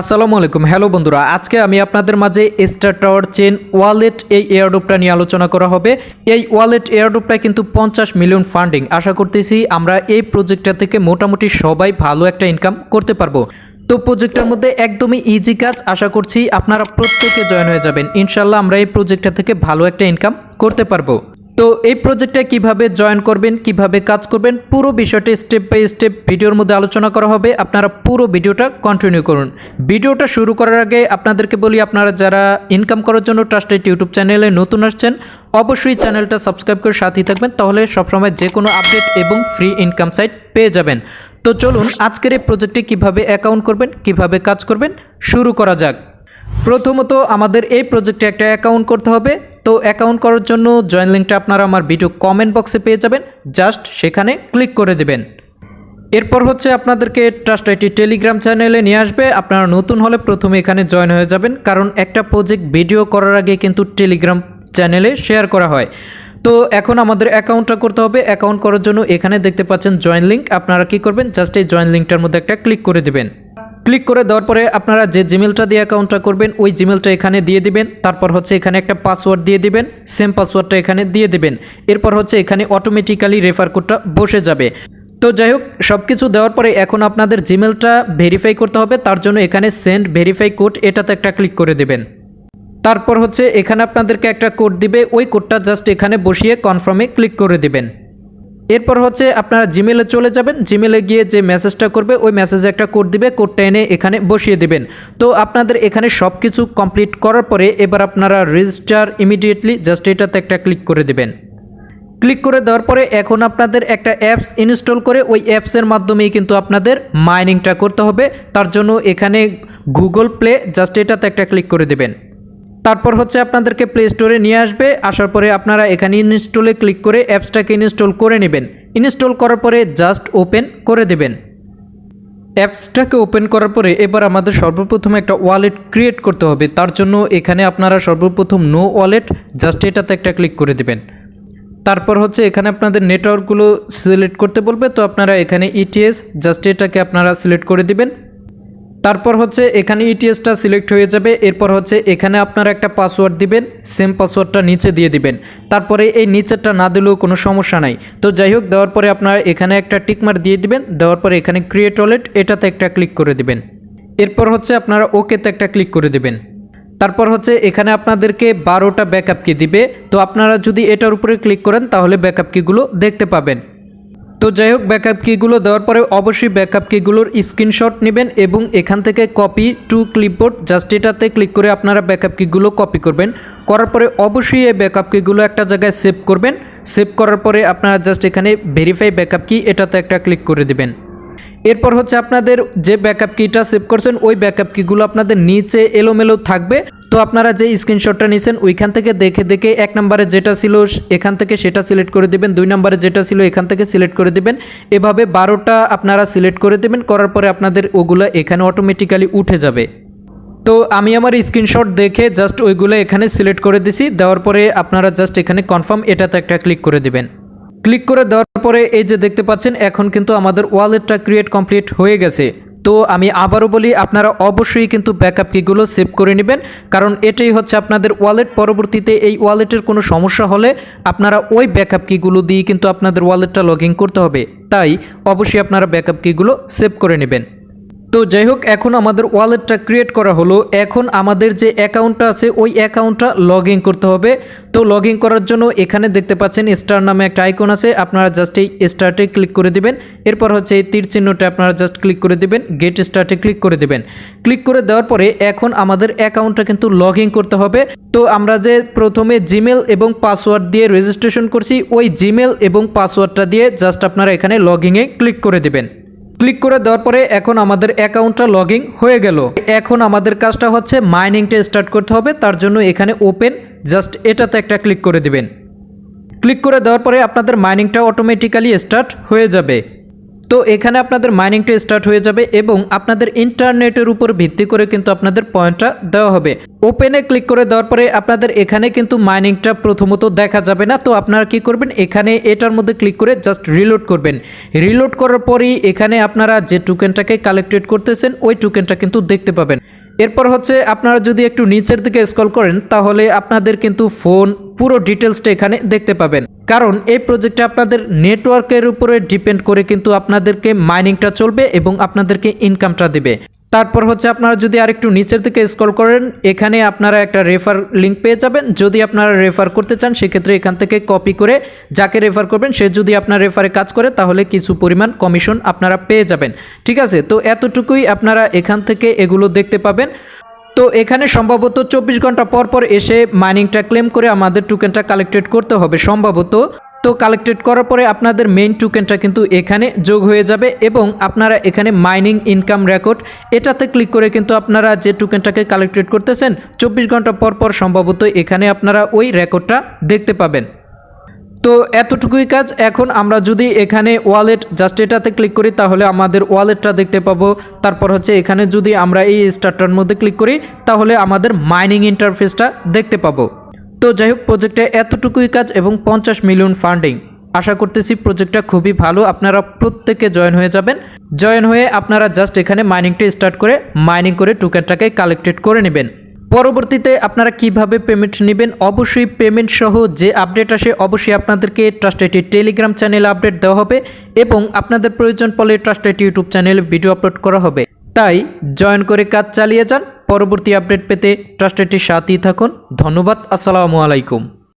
আসসালামু আলাইকুম। হ্যালো বন্ধুরা, আজকে আমি আপনাদের মাঝে স্টার টাওয়ার চেন ওয়ালেট এই এয়ারড্রপটা নিয়ে আলোচনা করা হবে। এই ওয়ালেট এয়ারড্রপটা কিন্তু পঞ্চাশ মিলিয়ন ফান্ডিং আশা করতেছি আমরা এই প্রজেক্টটা থেকে মোটামুটি সবাই ভালো একটা ইনকাম করতে পারব। তো প্রজেক্টের মধ্যে একদমই ইজি কাজ। আশা করছি আপনারা প্রত্যেকে জয়েন হয়ে যাবেন। ইনশাল্লাহ আমরা এই প্রজেক্টটা থেকে ভালো একটা ইনকাম করতে পারব। তো এই প্রজেক্টে কীভাবে জয়েন করবেন, কীভাবে কাজ করবেন, পুরো বিষয়টি স্টেপ বাই স্টেপ ভিডিওর মধ্যে আলোচনা করা হবে। আপনারা পুরো ভিডিওটা কন্টিনিউ করুন। ভিডিওটা শুরু করার আগে আপনাদেরকে বলি, আপনারা যারা ইনকাম করার জন্য ট্রাস্টেড ইউটিউব চ্যানেলে নতুন আসছেন, অবশ্যই চ্যানেলটা সাবস্ক্রাইব করে সাথেই থাকবেন। তাহলে সবসময় যে কোনো আপডেট এবং ফ্রি ইনকাম সাইট পেয়ে যাবেন। তো চলুন, আজকের এই প্রজেক্টে কীভাবে অ্যাকাউন্ট করবেন, কীভাবে কাজ করবেন, শুরু করা যাক। প্রথমত আমাদের এই প্রজেক্টে একটা অ্যাকাউন্ট করতে হবে। তো অ্যাকাউন্ট করার জন্য জয়েন লিঙ্কটা আপনারা আমার ভিডিও কমেন্ট বক্সে পেয়ে যাবেন। জাস্ট সেখানে ক্লিক করে দেবেন। এরপর হচ্ছে আপনাদেরকে ট্রাস্ট আইটি টেলিগ্রাম চ্যানেলে নিয়ে আসবে। আপনারা নতুন হলে প্রথমে এখানে জয়েন হয়ে যাবেন। কারণ একটা প্রজেক্ট ভিডিও করার আগে কিন্তু টেলিগ্রাম চ্যানেলে শেয়ার করা হয়। তো এখন আমাদের অ্যাকাউন্টটা করতে হবে। অ্যাকাউন্ট করার জন্য এখানে দেখতে পাচ্ছেন জয়েন লিঙ্ক আপনারা কি করবেন? জাস্ট এই জয়েন লিঙ্কটার মধ্যে একটা ক্লিক করে দেবেন। ক্লিক করে দেওয়ার পরে আপনারা যে জিমেলটা দিয়ে অ্যাকাউন্টটা করবেন, ওই জিমেলটা এখানে দিয়ে দিবেন। তারপর হচ্ছে এখানে একটা পাসওয়ার্ড দিয়ে দিবেন। সেম পাসওয়ার্ডটা এখানে দিয়ে দিবেন। এরপর হচ্ছে এখানে অটোমেটিক্যালি রেফার কোডটা বসে যাবে। তো যাই হোক সব কিছু দেওয়ার পরে এখন আপনাদের জিমেলটা ভেরিফাই করতে হবে। তার জন্য এখানে সেন্ড ভেরিফাই কোড এটাতে একটা ক্লিক করে দেবেন। তারপর হচ্ছে এখানে আপনাদেরকে একটা কোড দিবে। ওই কোডটা জাস্ট এখানে বসিয়ে কনফার্মে ক্লিক করে দিবেন। এরপর হচ্ছে আপনারা জিমেলে চলে যাবেন। জিমেলে গিয়ে যে মেসেজটা করবে, ওই মেসেজে একটা কোড দিবে কোডটা এনে এখানে বসিয়ে দিবেন। তো আপনাদের এখানে সব কিছু কমপ্লিট করার পরে এবার আপনারা রেজিস্টার ইমিডিয়েটলি জাস্ট এটাতে একটা ক্লিক করে দেবেন। ক্লিক করে দেওয়ার পরে এখন আপনাদের একটা অ্যাপস ইনস্টল করে, ওই অ্যাপসের মাধ্যমেই কিন্তু আপনাদের মাইনিংটা করতে হবে। তার জন্য এখানে গুগল প্লে জাস্ট এটাতে একটা ক্লিক করে দেবেন। তারপর হচ্ছে আপনাদেরকে প্লে স্টোরে নিয়ে আসবে। আসার পরে আপনারা এখানে ইনস্টলে ক্লিক করে অ্যাপসটাকে ইনস্টল করে নেবেন। ইনস্টল করার পরে জাস্ট ওপেন করে দেবেন। অ্যাপসটাকে ওপেন করার পরে এবার আমাদের সর্বপ্রথম একটা ওয়ালেট ক্রিয়েট করতে হবে। তার জন্য এখানে আপনারা সর্বপ্রথম নো ওয়ালেট জাস্ট এটাতে একটা ক্লিক করে দেবেন। তারপর হচ্ছে এখানে আপনাদের নেটওয়ার্কগুলো সিলেক্ট করতে বলবে। তো আপনারা এখানে ইটিএস জাস্ট এটাকে আপনারা সিলেক্ট করে দিবেন। তারপর হচ্ছে এখানে ইটিএসটা সিলেক্ট হয়ে যাবে। এরপর হচ্ছে এখানে আপনারা একটা পাসওয়ার্ড দিবেন সেম পাসওয়ার্ডটা নিচে দিয়ে দিবেন। তারপরে এই নিচেরটা না দিলেও কোনো সমস্যা নাই। তো যাই হোক, দেওয়ার পরে আপনারা এখানে একটা টিকমার দিয়ে দিবেন, দেওয়ার পরে এখানে ক্রিয়েট ওয়ালেট এটাতে একটা ক্লিক করে দিবেন। এরপর হচ্ছে আপনারা ওকেতে একটা ক্লিক করে দিবেন। তারপর হচ্ছে এখানে আপনাদেরকে বারোটা ব্যাকআপ কি দিবে। তো আপনারা যদি এটার উপরে ক্লিক করেন, তাহলে ব্যাকআপ কিগুলো দেখতে পাবেন। তো যাই হোক ব্যাকআপ কিগুলো দেওয়ার পরে অবশ্যই ব্যাকআপ কিগুলোর স্ক্রিনশট নেবেন এবং এখান থেকে কপি টু ক্লিপবোর্ড জাস্ট এটাতে ক্লিক করে আপনারা ব্যাকআপ কিগুলো কপি করবেন। করার পরে অবশ্যই এই ব্যাকআপ কিগুলো একটা জায়গায় সেভ করবেন। সেভ করার পরে আপনারা জাস্ট এখানে ভেরিফাই ব্যাকআপ কি এটাতে একটা ক্লিক করে দিবেন। এরপর হচ্ছে আপনাদের যে ব্যাকআপ কিটা সেভ করছেন, ওই ব্যাকআপ কিগুলো আপনাদের নিচে এলোমেলো থাকবে। তো আপনারা যে স্ক্রিনশটটা নিয়েছেন ওইখান থেকে দেখে দেখে এক নম্বরে যেটা ছিল, এখান থেকে সেটা সিলেক্ট করে দিবেন, দুই নম্বরে যেটা ছিল, এখান থেকে সিলেক্ট করে দিবেন। এভাবে বারোটা আপনারা সিলেক্ট করে দেবেন, করার পরে আপনাদের ওগুলো এখানে অটোমেটিক্যালি উঠে যাবে। তো আমি আমার স্ক্রিনশট দেখে জাস্ট ওইগুলো এখানে সিলেক্ট করে দিছি, দেওয়ার পরে আপনারা জাস্ট এখানে কনফার্ম এটাতে একটা ক্লিক করে দিবেন। ক্লিক করে দেওয়ার পরে এই যে দেখতে পাচ্ছেন, এখন কিন্তু আমাদের ওয়ালেটটা ক্রিয়েট কমপ্লিট হয়ে গেছে। তো আমি আবারও বলি, আপনারা অবশ্যই কিন্তু ব্যাকআপ কিগুলো সেভ করে নেবেন, কারণ এটাই হচ্ছে আপনাদের ওয়ালেট। পরবর্তীতে এই ওয়ালেটের কোনো সমস্যা হলে আপনারা ওই ব্যাকআপ কিগুলো দিয়ে কিন্তু আপনাদের ওয়ালেটটা লগ করতে হবে। তাই অবশ্যই আপনারা ব্যাকআপ কিগুলো সেভ করে নেবেন। তো যাই হোক, এখন আমাদের ওয়ালেটটা ক্রিয়েট করা হলো। এখন আমাদের যে অ্যাকাউন্টটা আছে, ওই অ্যাকাউন্টটা লগ করতে হবে। তো লগ করার জন্য এখানে দেখতে পাচ্ছেন স্টার নামে একটা আইকন আছে। আপনারা জাস্ট এই স্টার্টে ক্লিক করে দিবেন। এরপর হচ্ছে এই তীর চিহ্নটা আপনারা জাস্ট ক্লিক করে দিবেন। গেট স্টার্টে ক্লিক করে দিবেন। ক্লিক করে দেওয়ার পরে এখন আমাদের অ্যাকাউন্টটা কিন্তু লগ করতে হবে। তো আমরা যে প্রথমে জিমেল এবং পাসওয়ার্ড দিয়ে রেজিস্ট্রেশন করছি, ওই জিমেল এবং পাসওয়ার্ডটা দিয়ে জাস্ট আপনারা এখানে লগইনে ক্লিক করে দিবেন। ক্লিক করে দেওয়ার পরে এখন আমাদের অ্যাকাউন্টটা লগ হয়ে গেল। এখন আমাদের কাজটা হচ্ছে মাইনিংটা স্টার্ট করতে হবে, তার জন্য এখানে ওপেন, জাস্ট এটাতে একটা ক্লিক করে দিবেন। ক্লিক করে দেওয়ার পরে আপনাদের মাইনিংটা অটোমেটিক্যালি স্টার্ট হয়ে যাবে। তো এখানে আপনাদের মাইনিংটা স্টার্ট হয়ে যাবে এবং আপনাদের ইন্টারনেটের উপর ভিত্তি করে কিন্তু আপনাদের পয়েন্টটা দেওয়া হবে। ওপেনে ক্লিক করে দেওয়ার পরে আপনাদের এখানে কিন্তু মাইনিংটা প্রথমত দেখা যাবে না। তো আপনারা কি করবেন? এখানে এটার মধ্যে ক্লিক করে জাস্ট রিলোড করবেন। রিলোড করার পরেই এখানে আপনারা যে টোকেনটাকে কালেক্টেড করতেছেন, ওই টোকেনটা কিন্তু দেখতে পাবেন। এরপর হচ্ছে আপনারা যদি একটু নিচের দিকে স্কল করেন, তাহলে আপনাদের কিন্তু ফোন পুরো ডিটেলসটা এখানে দেখতে পাবেন। কারণ এই প্রজেক্টটা আপনাদের নেটওয়ার্কের উপরে ডিপেন্ড করে কিন্তু আপনাদেরকে মাইনিংটা চলবে এবং আপনাদেরকে ইনকামটা দেবে। তারপর হচ্ছে আপনারা যদি আরেকটু নিচের দিকে স্ক্রল করেন, এখানে আপনারা একটা রেফার লিঙ্ক পেয়ে যাবেন। যদি আপনারা রেফার করতে চান, সেক্ষেত্রে এখান থেকে কপি করে যাকে রেফার করবেন, সে যদি আপনার রেফারে কাজ করে, তাহলে কিছু পরিমাণ কমিশন আপনারা পেয়ে যাবেন। ঠিক আছে? তো এতটুকুই আপনারা এখান থেকে এগুলো দেখতে পাবেন। তো এখানে সম্ভবত চব্বিশ ঘণ্টা পর পর এসে মাইনিংটা ক্লেম করে আমাদের টোকেনটা কালেক্টেড করতে হবে। সম্ভবত তো কালেক্টেড করার পরে আপনাদের মেইন টোকেনটা কিন্তু এখানে যোগ হয়ে যাবে এবং আপনারা এখানে মাইনিং ইনকাম রেকর্ড এটাতে ক্লিক করে কিন্তু আপনারা যে টোকেনটাকে কালেক্টেড করতেছেন, চব্বিশ ঘণ্টা পর পর সম্ভবত এখানে আপনারা ওই রেকর্ডটা দেখতে পাবেন। তো এতটুকুই কাজ, এখন আমরা যদি এখানে ওয়ালেট জাস্ট এটাতে ক্লিক করি, তাহলে আমাদের ওয়ালেটটা দেখতে পাবো। তারপর হচ্ছে এখানে যদি আমরা এই স্টারটার মধ্যে ক্লিক করি, তাহলে আমাদের মাইনিং ইন্টারফেসটা দেখতে পাবো। তো যাই হোক প্রজেক্টে এতটুকুই কাজ এবং পঞ্চাশ মিলিয়ন ফান্ডিং আশা করতেছি প্রজেক্টটা খুবই ভালো, আপনারা প্রত্যেকে জয়েন হয়ে যাবেন। জয়েন হয়ে আপনারা জাস্ট এখানে মাইনিংটা স্টার্ট করে মাইনিং করে টোকেনটাকে কালেক্টেড করে নেবেন। পরবর্তীতে আপনারা কীভাবে পেমেন্ট নেবেন, অবশ্যই পেমেন্ট সহ যে আপডেট আসে, অবশ্যই আপনাদেরকে ট্রাস্টেড টেলিগ্রাম চ্যানেলে আপডেট দেওয়া হবে এবং আপনাদের প্রয়োজন পড়লে ট্রাস্টেড ইউটিউব চ্যানেলে ভিডিও আপলোড করা হবে। তাই জয়েন করে কাজ চালিয়ে যান। পরবর্তী আপডেট পেতে ট্রাস্টেডটির সাথেই থাকুন। ধন্যবাদ। আসসালামু আলাইকুম।